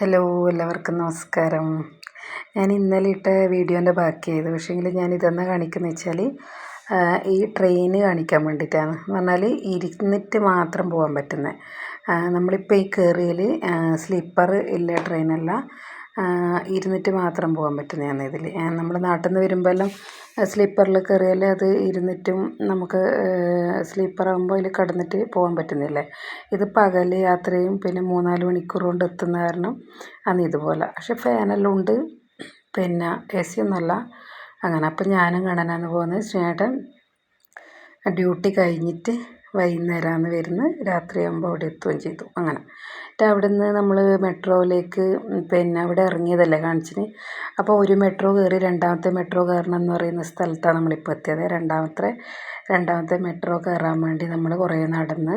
Hello എല്ലാവർക്കും നമസ്കാരം. ഞാൻ ഇന്നലെ ഇട്ട വീഡിയോന്റെ ബാക്കിയായത്. പക്ഷേങ്കിൽ ഞാൻ ഇതെന്നാ കാണിക്കുന്നത് വെച്ചാൽ ഈ ട്രെയിന് കാണിക്കാൻ വേണ്ടിയിട്ടാണ്. എന്ന് പറഞ്ഞാൽ ഇരുന്നിട്ട് മാത്രം പോകാൻ പറ്റുന്നത്. നമ്മളിപ്പോൾ ഈ കയറിയിൽ സ്ലീപ്പർ ഇല്ല ട്രെയിനല്ല. ഇരുന്നിട്ട് മാത്രം പോകാൻ പറ്റുന്നതാണ് ഇതിൽ. നമ്മൾ നാട്ടിൽ നിന്ന് വരുമ്പോൾ എല്ലാം സ്ലീപ്പറിൽ കയറിയാൽ അത് ഇരുന്നിട്ടും നമുക്ക് സ്ലീപ്പറാകുമ്പോൾ അതിൽ കിടന്നിട്ട് പോകാൻ പറ്റുന്നില്ലേ? ഇത് പകൽ യാത്രയും പിന്നെ മൂന്നാൽ മണിക്കൂർ കൊണ്ട് എത്തുന്ന കാരണം അന്ന് ഇതുപോലെ. പക്ഷെ ഫാനെല്ലാം ഉണ്ട്. പിന്നെ എ സി ഒന്നുമല്ല. അങ്ങനെ അപ്പം ഞാനും കാണാനാണ് പോകുന്നത്. ചേട്ടൻ ഡ്യൂട്ടി കഴിഞ്ഞിട്ട് വൈകുന്നേരമാണ് വരുന്നത് രാത്രിയാകുമ്പോൾ അവിടെ എത്തുകയും ചെയ്തു. അങ്ങനെ. എന്നിട്ട് അവിടെ നിന്ന് നമ്മൾ മെട്രോയിലേക്ക് പിന്നെ അവിടെ ഇറങ്ങിയതല്ലേ കാണിച്ചിന്. അപ്പോൾ ഒരു മെട്രോ കയറി രണ്ടാമത്തെ മെട്രോ കയറണം എന്ന് പറയുന്ന സ്ഥലത്താണ് നമ്മളിപ്പോൾ എത്തിയത്. രണ്ടാമത്തെ രണ്ടാമത്തെ മെട്രോ കയറാൻ വേണ്ടി നമ്മൾ കുറേ നടന്ന്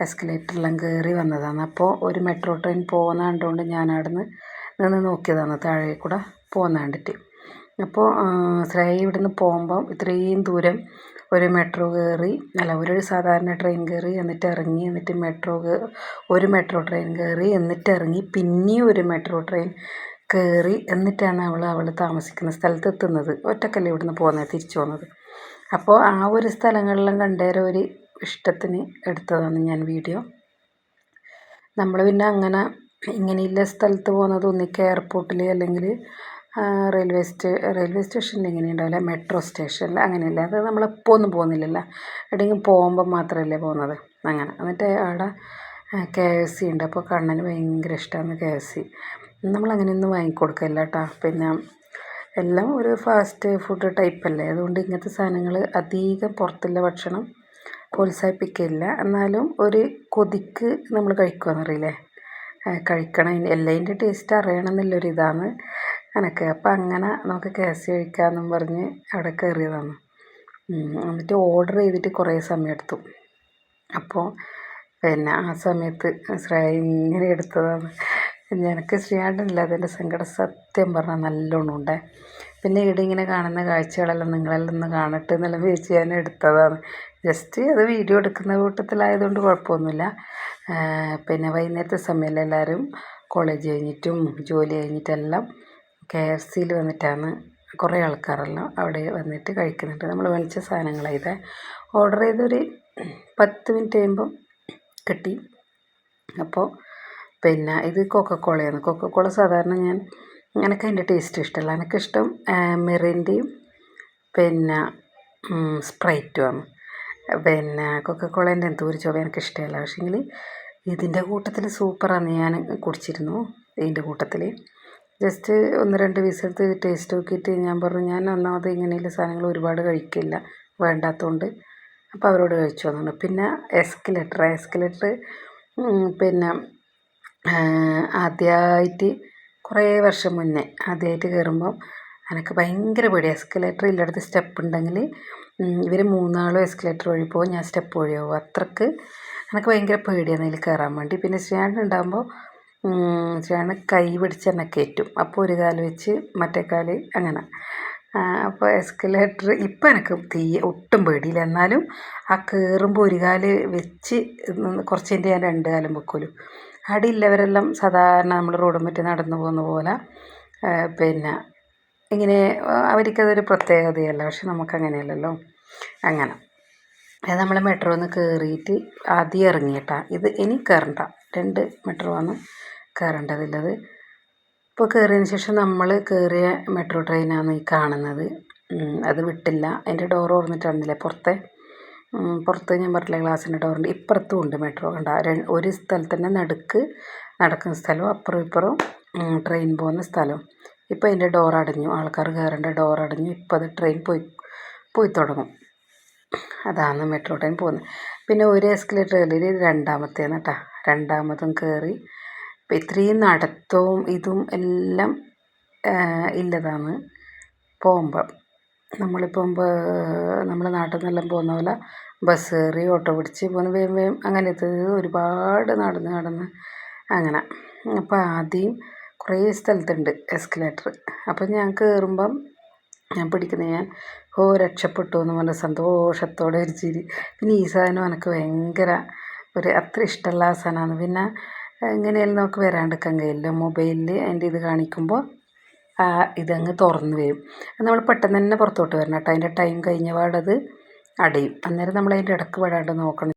എസ്കലേറ്ററെല്ലാം കയറി വന്നതാണ്. അപ്പോൾ ഒരു മെട്രോ ട്രെയിൻ പോകുന്ന കണ്ടുകൊണ്ട് ഞാൻ അവിടെ നിന്ന് നിന്ന് നോക്കിയതാണ്. താഴെ കൂടെ പോകുന്ന കണ്ടിട്ട് അപ്പോൾ ശ്രേയ ഇവിടുന്ന് പോകുമ്പം ഇത്രയും ദൂരം ഒരു മെട്രോ കയറി അല്ല ഒരു സാധാരണ ട്രെയിൻ കയറി എന്നിട്ട് ഇറങ്ങി എന്നിട്ട് മെട്രോ ഒരു മെട്രോ ട്രെയിൻ കയറി എന്നിട്ട് ഇറങ്ങി പിന്നെയും ഒരു മെട്രോ ട്രെയിൻ കയറി എന്നിട്ടാണ് അവൾ അവൾ താമസിക്കുന്ന സ്ഥലത്ത് എത്തുന്നത്. ഒറ്റക്കല്ലേ ഇവിടുന്ന് പോകുന്നത് തിരിച്ചു പോകുന്നത് അപ്പോൾ ആ ഒരു സ്ഥലങ്ങളെല്ലാം കണ്ടേരം ഒരു ഇഷ്ടത്തിന് എടുത്തതാണ് ഞാൻ വീഡിയോ നമ്മൾ പിന്നെ അങ്ങനെ ഇങ്ങനെയുള്ള സ്ഥലത്ത് പോകുന്നത് ഒന്നിക്ക് എയർപോർട്ടിൽ അല്ലെങ്കിൽ റെയിൽവേ സ്റ്റേ റെയിൽവേ സ്റ്റേഷനിൽ ഇങ്ങനെ ഉണ്ടാവില്ല? മെട്രോ സ്റ്റേഷനിൽ അങ്ങനെയല്ല? അത് നമ്മളെപ്പോൾ ഒന്നും പോകുന്നില്ലല്ലോ. എവിടെയെങ്കിലും പോകുമ്പോൾ മാത്രമല്ലേ പോകുന്നത്? അങ്ങനെ. എന്നിട്ട് അവിടെ കെ എഫ് സി ഉണ്ട്. അപ്പോൾ കണ്ണന് ഭയങ്കര ഇഷ്ടമാണ് കെ എഫ് സി നമ്മളങ്ങനെയൊന്നും വാങ്ങിക്കൊടുക്കില്ല കേട്ടോ. പിന്നെ എല്ലാം ഒരു ഫാസ്റ്റ് ഫുഡ് ടൈപ്പല്ലേ അതുകൊണ്ട് ഇങ്ങനത്തെ സാധനങ്ങൾ അധികം പുറത്തുള്ള ഭക്ഷണം പ്രോത്സാഹിപ്പിക്കില്ല എന്നാലും ഒരു കൊതിക്ക് നമ്മൾ കഴിക്കുമെന്നറിയില്ലേ കഴിക്കണം. എല്ലാതിന്റെ ടേസ്റ്റ് അറിയണം എന്നുള്ളൊരിതാണ്. എനിക്ക് അപ്പം അങ്ങനെ നമുക്ക് കെ എസ് സി കഴിക്കാമെന്നും പറഞ്ഞ് അവിടെ കയറിയതാണ് എന്നിട്ട് ഓർഡർ ചെയ്തിട്ട് കുറേ സമയം എടുത്തു അപ്പോൾ പിന്നെ ആ സമയത്ത് ശ്രേയ ഇങ്ങനെ എടുത്തതാണ്. എനിക്ക് ശ്രീയാണ്ടല്ല അതിന്റെ സങ്കടം സത്യം പറഞ്ഞാൽ നല്ലോണം ഉണ്ടേ. പിന്നെ ഇവിടെ ഇങ്ങനെ കാണുന്ന കാഴ്ചകളെല്ലാം നിങ്ങളെല്ലാം ഒന്ന് കാണട്ടെ എന്നെല്ലാം വിചാരിച്ച് ഞാൻ എടുത്തതാണ്. ജസ്റ്റ് അത് വീഡിയോ എടുക്കുന്ന കൂട്ടത്തിലായതുകൊണ്ട് കുഴപ്പമൊന്നുമില്ല. പിന്നെ വൈകുന്നേരത്തെ സമയം എല്ലാവരും കോളേജ് കഴിഞ്ഞിട്ടും ജോലി കഴിഞ്ഞിട്ടെല്ലാം കെ എഫ് സിയിൽ വന്നിട്ടാണ് കുറേ ആൾക്കാരെല്ലാം അവിടെ വന്നിട്ട് കഴിക്കുന്നുണ്ട്. നമ്മൾ മേടിച്ച സാധനങ്ങളാണ് ഓർഡർ ചെയ്തൊരു പത്ത് മിനിറ്റ് കഴിയുമ്പം കിട്ടി. അപ്പോൾ പിന്നെ ഇത് കൊക്കക്കോളയാണ്. കൊക്കക്കോള സാധാരണ ഞാൻ എനിക്ക് അതിന്റെ ടേസ്റ്റ് ഇഷ്ടമല്ല. എനിക്കിഷ്ടം മെറിന്റെയും പിന്നെ സ്പ്രൈറ്റുമാണ്. പിന്നെ കൊക്കക്കോളേന്റെ എന്തോ ഒരു എനിക്ക് ഇഷ്ടമല്ല പക്ഷേങ്കിൽ ഇതിന്റെ കൂട്ടത്തിൽ സൂപ്പറാണ്. ഞാൻ കുടിച്ചിരുന്നു ഇതിന്റെ കൂട്ടത്തിൽ. ജസ്റ്റ് ഒന്ന് രണ്ട് പീസെടുത്ത് ടേസ്റ്റ് നോക്കിയിട്ട് ഞാൻ പറഞ്ഞു ഞാൻ ഒന്നാമത് ഇങ്ങനെയുള്ള സാധനങ്ങൾ ഒരുപാട് കഴിക്കില്ല വേണ്ടാത്തതുകൊണ്ട് അപ്പോൾ അവരോട് കഴിച്ചു വന്നു പിന്നെ എസ്കലേറ്റർ എസ്കലേറ്റർ പിന്നെ ആദ്യമായിട്ട് കുറേ വർഷം മുന്നേ ആദ്യമായിട്ട് കയറുമ്പം എനിക്ക് ഭയങ്കര പേടി എസ്കലേറ്റർ ഇല്ലടത്ത് സ്റ്റെപ്പ് ഉണ്ടെങ്കിൽ ഇവർ മൂന്നാളും എസ്കലേറ്റർ വഴി പോകും ഞാൻ സ്റ്റെപ്പ് വഴി പോകും അത്രയ്ക്ക് എനിക്ക് ഭയങ്കര പേടിയാണ് അതിൽ കയറാൻ വേണ്ടി. പിന്നെ സ്റ്റാൻഡ് ഉണ്ടാകുമ്പോൾ ചേട്ടന് കൈ പിടിച്ച് എന്നെ കയറ്റും. അപ്പോൾ ഒരു കാൽ വെച്ച് മറ്റേ കാൽ അങ്ങനെ. അപ്പോൾ എസ്കലേറ്റർ ഇപ്പം എനിക്ക് തീയെ ഒട്ടും പേടിയില്ല. എന്നാലും ആ കയറുമ്പോൾ ഒരു കാൽ വെച്ച് കുറച്ച് കഴിഞ്ഞിട്ട് ഞാൻ രണ്ട് കാലം വെക്കുമല്ലോ. അടിയില്ലവരെല്ലാം സാധാരണ നമ്മൾ റോഡും മറ്റേ നടന്നു പോകുന്ന പോലെ പിന്നെ ഇങ്ങനെ അവർക്കതൊരു പ്രത്യേകതയല്ല. പക്ഷെ നമുക്കങ്ങനെയല്ലല്ലോ അങ്ങനെ. അത് നമ്മൾ മെട്രോ ഒന്ന് കയറിയിട്ട് ആദ്യം ഇറങ്ങിയിട്ടാണ് ഇത് ഇനി കയറണ്ട രണ്ട് മെട്രോ ആണ് കയറേണ്ടതുള്ളത് ഇപ്പോൾ കയറിയതിന് ശേഷം നമ്മൾ കയറിയ മെട്രോ ട്രെയിനാണ് ഈ കാണുന്നത്. അത് വിട്ടില്ല. അതിന്റെ ഡോർ തുറന്നിട്ടുണ്ടല്ലേ പുറത്തെ? പുറത്ത് ഞാൻ പറഞ്ഞില്ല ഗ്ലാസിന്റെ ഡോറിന്റെ ഇപ്പുറത്തും ഉണ്ട് മെട്രോ. കണ്ട ഒരു സ്ഥലത്ത് തന്നെ നടുക്ക് നടക്കുന്ന സ്ഥലവും അപ്പുറം ഇപ്പുറം ട്രെയിൻ പോകുന്ന സ്ഥലവും. ഇപ്പോൾ അതിന്റെ ഡോർ അടഞ്ഞു. ആൾക്കാർ കയറേണ്ട ഡോർ അടഞ്ഞു. ഇപ്പോൾ അത് ട്രെയിൻ പോയി പോയി തുടങ്ങും. അതാണ് മെട്രോ ട്രെയിൻ പോകുന്നത്. പിന്നെ ഒരു എസ്കലേറ്റർ കയറി രണ്ടാമത്തേന്ന് കേട്ടോ. രണ്ടാമതും കയറി അപ്പം ഇത്രയും നടത്തവും ഇതും എല്ലാം ഇല്ലതാണ്. പോകുമ്പം നമ്മളിപ്പം നമ്മൾ നാട്ടിൽ നിന്നെല്ലാം പോകുന്ന പോലെ ബസ് കയറി ഓട്ടോ പിടിച്ച് പോകുന്ന വേഗം വേഗം അങ്ങനത്തെ ഒരുപാട് നടന്ന് നടന്ന് അങ്ങനെ. അപ്പോൾ ആദ്യം കുറേ സ്ഥലത്തുണ്ട് എസ്കലേറ്റർ. അപ്പം ഞാൻ കയറുമ്പം ഞാൻ പിടിക്കുന്ന ഞാൻ ഓ രക്ഷപ്പെട്ടു എന്ന് പറഞ്ഞ സന്തോഷത്തോടെ ഒരു ചിരി. പിന്നെ ഈ സാധനം എനിക്ക് ഭയങ്കര ഒരു അത്ര ഇഷ്ടമുള്ള സാധനമാണ്. പിന്നെ എങ്ങനെയായാലും നമുക്ക് വരാണ്ടിരിക്കാൻ കഴിയില്ല മൊബൈലിൽ അതിന്റെ ഇത് കാണിക്കുമ്പോൾ ആ ഇതങ്ങ് തുറന്ന് വരും. നമ്മൾ പെട്ടെന്ന് തന്നെ പുറത്തോട്ട് വരണം കേട്ടോ. അതിന്റെ ടൈം കഴിഞ്ഞ പാടത് അടയും. അന്നേരം നമ്മൾ അതിന്റെ ഇടയ്ക്ക് പെടാണ്ട് നോക്കണം.